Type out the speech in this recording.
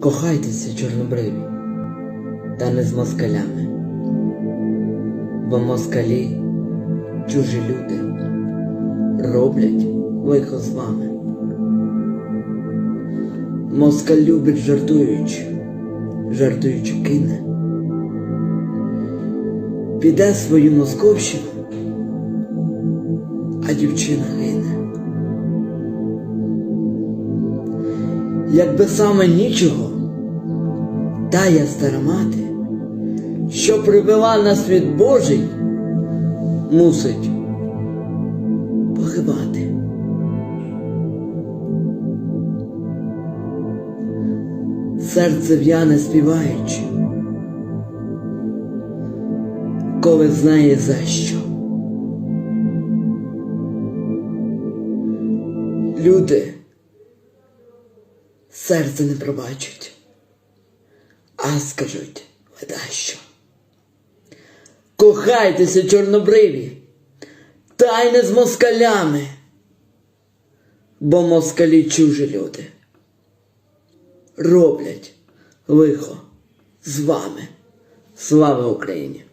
Кохайтеся, чорнобриві, та не з москалями, бо москалі чужі люди роблять лихо з вами. Москаль любить жартуючи, жартуючи кине. Піде свою московщину, а дівчина гине. Якби саме нічого, та я стара мати, що привела на світ Божий, мусить погибати. Серце в'яне співаючи, коли знає за що. Люди серце не пробачать, а скажуть що. Кохайтеся, чорнобриві, та й не з москалями, бо москалі чужі люди роблять лихо з вами. Слава Україні!